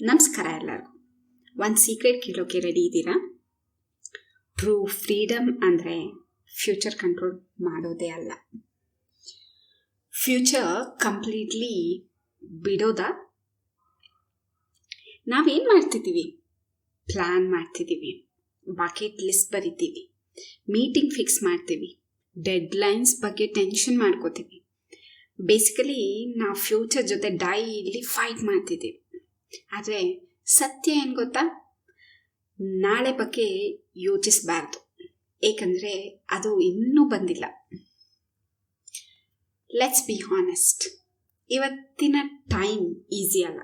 ನಮಸ್ಕಾರ ಎಲ್ಲರಿಗೂ. ಒಂದು ಸೀಕ್ರೆಟ್ ಕೇಳೋಕೆ ರೆಡಿ ಇದ್ದೀರಾ? ಟ್ರೂ ಫ್ರೀಡಮ್ ಅಂದರೆ ಫ್ಯೂಚರ್ ಕಂಟ್ರೋಲ್ ಮಾಡೋದೇ ಅಲ್ಲ. ಫ್ಯೂಚರ್ ಕಂಪ್ಲೀಟ್ಲಿ ಬಿಡೋದ? ನಾವೇನು ಮಾಡ್ತಿದ್ದೀವಿ? ಪ್ಲ್ಯಾನ್ ಮಾಡ್ತಿದ್ದೀವಿ. ಬಕೆಟ್ ಲಿಸ್ಟ್ ಬರಿತೀವಿ. ಮೀಟಿಂಗ್ ಫಿಕ್ಸ್ ಮಾಡ್ತೀವಿ. ಡೆಡ್ಲೈನ್ಸ್ ಬಗ್ಗೆ ಟೆನ್ಷನ್ ಮಾಡ್ಕೋತೀವಿ. ಬೇಸಿಕಲಿ ನಾವು ಫ್ಯೂಚರ್ ಜೊತೆ ಡೈಲಿ ಫೈಟ್ ಮಾಡ್ತಿದ್ದೀವಿ. ಆದರೆ ಸತ್ಯ ಏನು ಗೊತ್ತಾ? ನಾಳೆ ಬಗ್ಗೆ ಯೋಚಿಸಬಾರ್ದು. ಏಕೆಂದರೆ ಅದು ಇನ್ನೂ ಬಂದಿಲ್ಲ. ಲೆಟ್ಸ್ ಬಿ ಹಾನೆಸ್ಟ್ ಇವತ್ತಿನ ಟೈಮ್ ಈಸಿ ಅಲ್ಲ.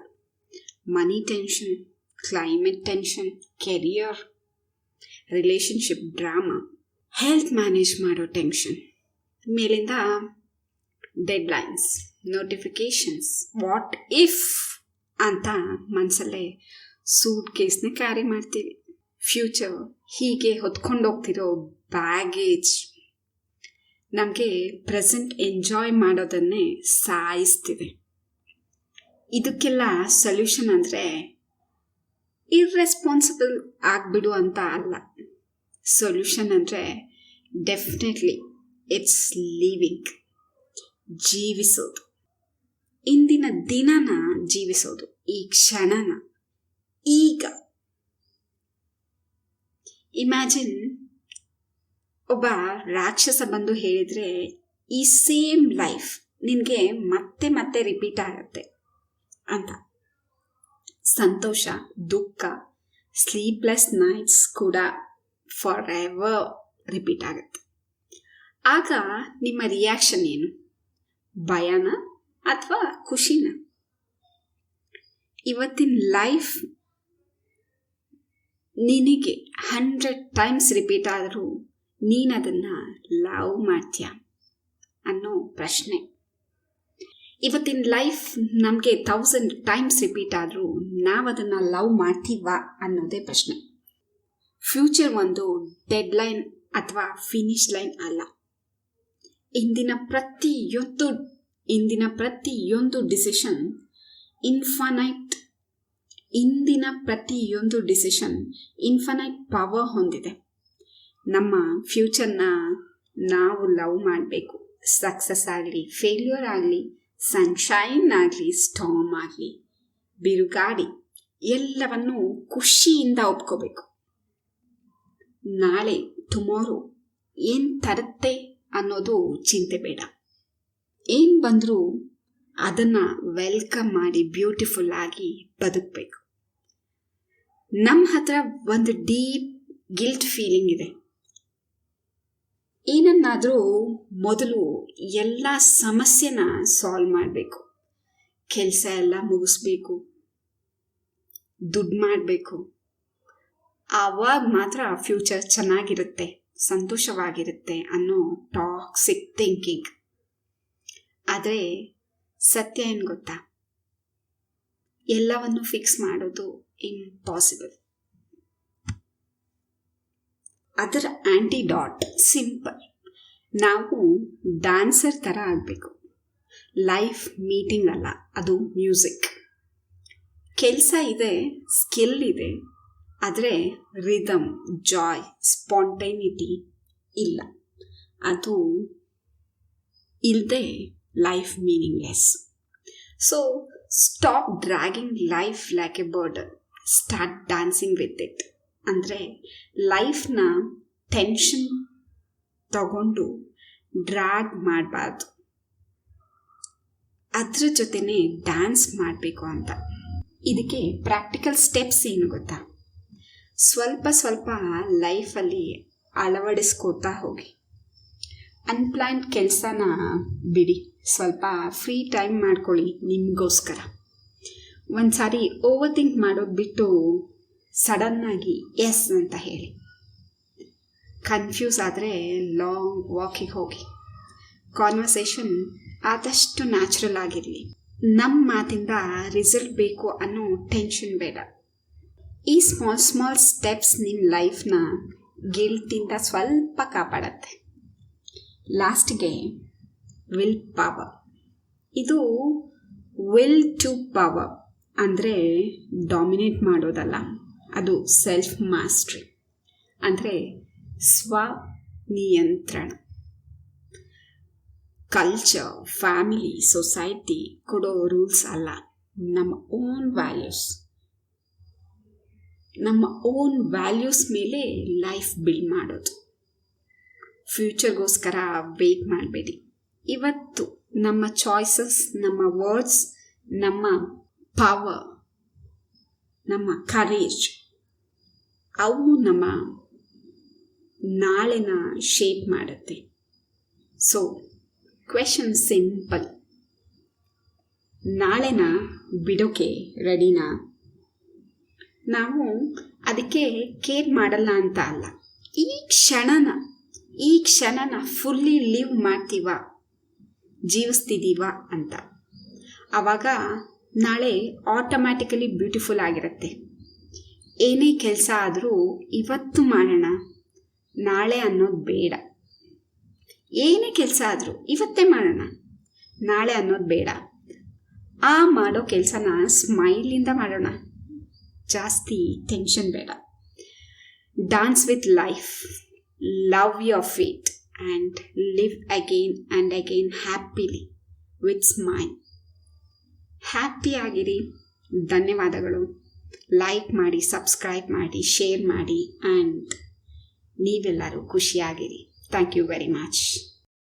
Money tension climate tension career relationship drama health manage ಮಾಡೋ ಟೆನ್ಷನ್ ಮೇಲಿಂದ ಡೆಡ್ಲೈನ್ಸ್ ನೋಟಿಫಿಕೇಷನ್ಸ್ ವಾಟ್ ಇಫ್ ಅಂತ ಮನಸ್ಸಲ್ಲೇ ಸೂಟ್ ಕೇಸ್ನ ಕ್ಯಾರಿ ಮಾಡ್ತೀವಿ. ಫ್ಯೂಚರ್ ಹೀಗೆ ಹೊತ್ಕೊಂಡು ಹೋಗ್ತಿರೋ ಬ್ಯಾಗೇಜ್ ನಮಗೆ ಪ್ರೆಸೆಂಟ್ ಎಂಜಾಯ್ ಮಾಡೋದನ್ನೇ ಸಾಯಿಸ್ತಿದೆ. ಇದಕ್ಕೆಲ್ಲ ಸೊಲ್ಯೂಷನ್ ಅಂದರೆ ಇರ್ರೆಸ್ಪಾನ್ಸಿಬಲ್ ಆಗಿಬಿಡು ಅಂತ ಅಲ್ಲ. ಸೊಲ್ಯೂಷನ್ ಅಂದರೆ ಡೆಫಿನೆಟ್ಲಿ ಇಟ್ಸ್ ಲೀವಿಂಗ್ ಜೀವಿಸೋದು. ಇಂದಿನ ದಿನನ ಜೀವಿಸೋದು, ಈ ಕ್ಷಣನ. ಈಗ. ಇಮ್ಯಾಜಿನ್ ಒಬ್ಬ ರಾಕ್ಷಸ ಬಂದು ಹೇಳಿದರೆ, ಈ ಸೇಮ್ ಲೈಫ್ ನಿನಗೆ ಮತ್ತೆ ಮತ್ತೆ ರಿಪೀಟ್ ಆಗುತ್ತೆ ಅಂತ. ಸಂತೋಷ, ದುಃಖ ಸ್ಲೀಪ್ಲೆಸ್ ನೈಟ್ಸ್ ಕೂಡ ಫಾರ್ ಎವರ್ ರಿಪೀಟ್ ಆಗುತ್ತೆ. ಆಗ ನಿಮ್ಮ ರಿಯಾಕ್ಷನ್ ಏನು? ಭಯನ? ಅಥವಾ ಖುಷಿನ? ಇವತ್ತಿನ ಲೈಫ್ ನಿನಗೆ ಹಂಡ್ರೆಡ್ ಟೈಮ್ಸ್ ರಿಪೀಟ್ ಆದರೂ ನೀನು ಅದನ್ನು ಲವ್ ಮಾಡ್ತೀಯ ಅನ್ನೋ ಪ್ರಶ್ನೆ. ಇವತ್ತಿನ ಲೈಫ್ ನಮಗೆ ಥೌಸಂಡ್ ಟೈಮ್ಸ್ ರಿಪೀಟ್ ಆದರೂ ನಾವು ಅದನ್ನು ಲವ್ ಮಾಡ್ತೀವಾ ಅನ್ನೋದೇ ಪ್ರಶ್ನೆ. ಫ್ಯೂಚರ್ ಒಂದು ಡೆಡ್ ಲೈನ್ ಅಥವಾ ಫಿನಿಶ್ ಲೈನ್ ಅಲ್ಲ. ಇಂದಿನ ಪ್ರತಿಯೊಂದು ಇಂದಿನ ಪ್ರತಿಯೊಂದು ಡಿಸಿಷನ್ ಇನ್ಫನೈಟ್ ಇಂದಿನ ಪ್ರತಿಯೊಂದು ಡಿಸಿಷನ್ ಇನ್ಫನೈಟ್ ಪವರ್ ಹೊಂದಿದೆ. ನಮ್ಮ ಫ್ಯೂಚರ್ನ ನಾವು ಲವ್ ಮಾಡಬೇಕು. ಸಕ್ಸಸ್ ಆಗಲಿ ಫೇಲ್ಯೂರ್ ಆಗಲಿ ಸನ್ಶೈನ್ ಆಗಲಿ ಸ್ಟಾಮ್ ಆಗಲಿ ಬಿರುಗಾಡಿ ಎಲ್ಲವನ್ನು ಖುಷಿಯಿಂದ ಒಪ್ಕೋಬೇಕು. ನಾಳೆ ಟುಮಾರೋ ಏನು ತರುತ್ತೆ ಅನ್ನೋದು ಚಿಂತೆ ಬೇಡ. ಏನು ಬಂದರೂ ಅದನ್ನು ವೆಲ್ಕಮ್ ಮಾಡಿ ಬ್ಯೂಟಿಫುಲ್ ಆಗಿ ಬದುಕಬೇಕು. ನಮ್ಮ ಹತ್ರ ಒಂದು ಡೀಪ್ ಗಿಲ್ಟ್ ಫೀಲಿಂಗ್ ಇದೆ. ಏನನ್ನಾದರೂ ಮೊದಲು ಎಲ್ಲ ಸಮಸ್ಯೆನ ಸಾಲ್ವ್ ಮಾಡಬೇಕು. ಕೆಲಸ ಎಲ್ಲ ಮುಗಿಸ್ಬೇಕು. ದುಡ್ಡು ಮಾಡಬೇಕು. ಆವಾಗ ಮಾತ್ರ ಫ್ಯೂಚರ್ ಚೆನ್ನಾಗಿರುತ್ತೆ, ಸಂತೋಷವಾಗಿರುತ್ತೆ ಅನ್ನೋ ಟಾಕ್ಸಿಕ್ ಥಿಂಕಿಂಗ್ ಆದರೆ ಸತ್ಯ ಏನು ಗೊತ್ತಾ? ಎಲ್ಲವನ್ನು ಫಿಕ್ಸ್ ಮಾಡೋದು ಇಂಪಾಸಿಬಲ್ ಅದರ ಆ್ಯಂಟಿಡಾಟ್ ಸಿಂಪಲ್ ನಾವು ಡ್ಯಾನ್ಸರ್ ಥರ ಆಗಬೇಕು. ಲೈಫ್ ಮೀಟಿಂಗ್ ಅಲ್ಲ, ಅದು ಮ್ಯೂಸಿಕ್ ಕೆಲಸ ಇದೆ ಸ್ಕಿಲ್ ಇದೆ, ಆದರೆ ರಿದಮ್ ಜಾಯ್ ಸ್ಪಾಂಟೈನಿಟಿ ಇಲ್ಲ. ಅದು ಇಲ್ಲದೆ life meaningless so stop dragging life like a burden. Start dancing with it ಅಂದರೆ ಲೈಫ್ನ ಟೆನ್ಷನ್ ತಗೊಂಡು ಡ್ರ್ಯಾಗ್ ಮಾಡಬಾರ್ದು ಅದ್ರ ಜೊತೆನೇ ಡ್ಯಾನ್ಸ್ ಮಾಡಬೇಕು ಅಂತ ಇದಕ್ಕೆ ಪ್ರಾಕ್ಟಿಕಲ್ ಸ್ಟೆಪ್ಸ್ ಏನು ಗೊತ್ತಾ ಸ್ವಲ್ಪ ಸ್ವಲ್ಪ ಲೈಫಲ್ಲಿ ಅಳವಡಿಸ್ಕೋತಾ ಹೋಗಿ ಅನ್ಪ್ಲ್ಯಾನ್ಡ್ ಕೆಲಸನ ಬಿಡಿ. ಸ್ವಲ್ಪ ಫ್ರೀ ಟೈಮ್ ಮಾಡ್ಕೊಳ್ಳಿ ನಿಮಗೋಸ್ಕರ. ಒಂದು ಸಾರಿ ಓವರ್ ಥಿಂಕ್ ಮಾಡೋದು ಬಿಟ್ಟು ಸಡನ್ನಾಗಿ ಎಸ್ ಅಂತ ಹೇಳಿ. ಕನ್ಫ್ಯೂಸ್ ಆದರೆ ಲಾಂಗ್ ವಾಕಿಗೆ ಹೋಗಿ. ಕಾನ್ವರ್ಸೇಷನ್ ಆದಷ್ಟು ನ್ಯಾಚುರಲ್ ಆಗಿರಲಿ. ನಮ್ಮ ಮಾತಿಂದ ರಿಸಲ್ಟ್ ಬೇಕು ಅನ್ನೋ ಟೆನ್ಷನ್ ಬೇಡ. ಈ ಸ್ಮಾಲ್ ಸ್ಮಾಲ್ ಸ್ಟೆಪ್ಸ್ ನಿಮ್ಮ ಲೈಫ್ನ ಗಿಲ್ಟಿಂದ ಸ್ವಲ್ಪ ಕಾಪಾಡತ್ತೆ. ಲಾಸ್ಟ್ಗೆ ವಿಲ್ ಪವರ್ ಇದು ವಿಲ್ ಟು ಪವರ್ ಅಂದರೆ ಡಾಮಿನೇಟ್ ಮಾಡೋದಲ್ಲ. ಅದು ಸೆಲ್ಫ್ ಮಾಸ್ಟ್ರಿ ಅಂದರೆ ಸ್ವ ನಿಯಂತ್ರಣ ಕಲ್ಚರ್ ಫ್ಯಾಮಿಲಿ ಸೊಸೈಟಿ ಕೊಡೋ ರೂಲ್ಸ್ ಅಲ್ಲ. ನಮ್ಮ ಓನ್ ವ್ಯಾಲ್ಯೂಸ್ ನಮ್ಮ ಓನ್ ವ್ಯಾಲ್ಯೂಸ್ ಮೇಲೆ ಲೈಫ್ ಬಿಲ್ಡ್ ಮಾಡೋದು. ಫ್ಯೂಚರ್ಗೋಸ್ಕರ ವೆಯ್ಟ್ ಮಾಡಬೇಡಿ. ಇವತ್ತು ನಮ್ಮ ಚಾಯ್ಸಸ್ ನಮ್ಮ ವರ್ಡ್ಸ್ ನಮ್ಮ ಪವರ್ ನಮ್ಮ ಕರೇಜ್ ಅವು ನಮ್ಮ ನಾಳೆನ ಶೇಪ್ ಮಾಡುತ್ತೆ. ಸೊ ಕ್ವೆಶನ್ ಸಿಂಪಲ್ ನಾಳೆನ ಬಿಡೋಕೆ ರೆಡಿನಾ ನಾವು ಅದಕ್ಕೆ ಕೇರ್ ಮಾಡಲ್ಲ ಅಂತ ಅಲ್ಲ. ಈ ಕ್ಷಣನ ಈ ಕ್ಷಣನ ಫುಲ್ಲಿ ಲಿವ್ ಮಾಡ್ತೀವ ಜೀವಿಸ್ತಿದ್ದೀವ ಅಂತ. ಆವಾಗ ನಾಳೆ ಆಟೋಮ್ಯಾಟಿಕಲಿ ಬ್ಯೂಟಿಫುಲ್ ಆಗಿರುತ್ತೆ. ಏನೇ ಕೆಲಸ ಆದರೂ ಇವತ್ತು ಮಾಡೋಣ, ನಾಳೆ ಅನ್ನೋದು ಬೇಡ. ಏನೇ ಕೆಲಸ ಆದರೂ ಇವತ್ತೇ ಮಾಡೋಣ, ನಾಳೆ ಅನ್ನೋದು ಬೇಡ. ಆ ಮಾಡೋ ಕೆಲಸನ ಸ್ಮೈಲಿಂದ ಮಾಡೋಣ. ಜಾಸ್ತಿ ಟೆನ್ಷನ್ ಬೇಡ. Dance with life love your fate and live again and again happily with smile ಹ್ಯಾಪಿಯಾಗಿರಿ ಧನ್ಯವಾದಗಳು. ಲೈಕ್ ಮಾಡಿ ಸಬ್ಸ್ಕ್ರೈಬ್ ಮಾಡಿ ಶೇರ್ ಮಾಡಿ ಆ್ಯಂಡ್ ನೀವೆಲ್ಲರೂ ಖುಷಿಯಾಗಿರಿ. Thank you very much